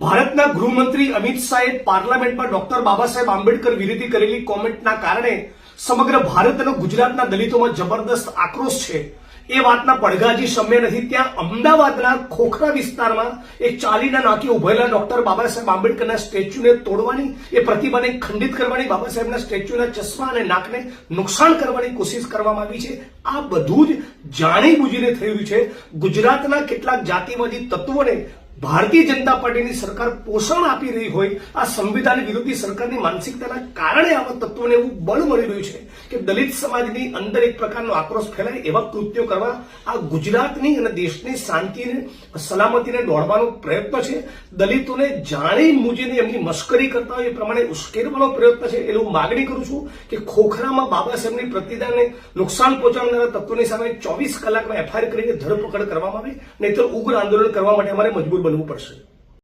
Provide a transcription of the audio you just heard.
ભારતના ગૃહમંત્રી અમિત શાહે પાર્લામેન્ટમાં ડોક્ટર બાબા સાહેબ આંબેડકર વિરોધી કરેલી કોમેન્ટના કારણે સમગ્ર ભારત અને ગુજરાતના દલિતોમાં જબરદસ્ત આક્રોશ છે. એ વાતના પડઘા હજી નથી. ત્યાં અમદાવાદના ખોખરા વિસ્તારમાં એક ચાલીના નાકે ઉભેલા ડોક્ટર બાબા સાહેબ આંબેડકરના સ્ટેચ્યુને તોડવાની, એ પ્રતિભાને ખંડિત કરવાની, બાબા સાહેબના સ્ટેચ્યુના ચશ્મા અને નાકને નુકસાન કરવાની કોશિશ કરવામાં આવી છે. આ બધું જ જાણી બુજીને થયું છે. ગુજરાતના કેટલાક જાતિવાદી તત્વોને ભારતીય જનતા પાર્ટીની સરકાર પોષણ આપી રહી હોય, આ સંવિધાન વિરોધી સરકારની માનસિકતાના કારણે આવા તત્વોને એવું બળ મળી રહ્યું છે કે દલિત સમાજની અંદર એક પ્રકારનો આક્રોશ ફેલાય એવા કૃત્યો કરવા આ ગુજરાતની અને દેશની શાંતિને, સલામતીને દોડવાનો પ્રયત્ન છે. દલિતોને જાણી મૂજીને એમની મશ્કરી કરતા હોય એ પ્રમાણે ઉશ્કેરવાનો પ્રયત્ન છે. એવું માગણી કરું છું કે ખોખરામાં બાબા સાહેબની પ્રતિદાને નુકસાન પહોંચાડનારા તત્વોની સામે ચોવીસ કલાકમાં એફઆઈઆર કરીને ધરપકડ કરવામાં આવે, નહીતર ઉગ્ર આંદોલન કરવા માટે અમારે મજબૂર બનવું પડશે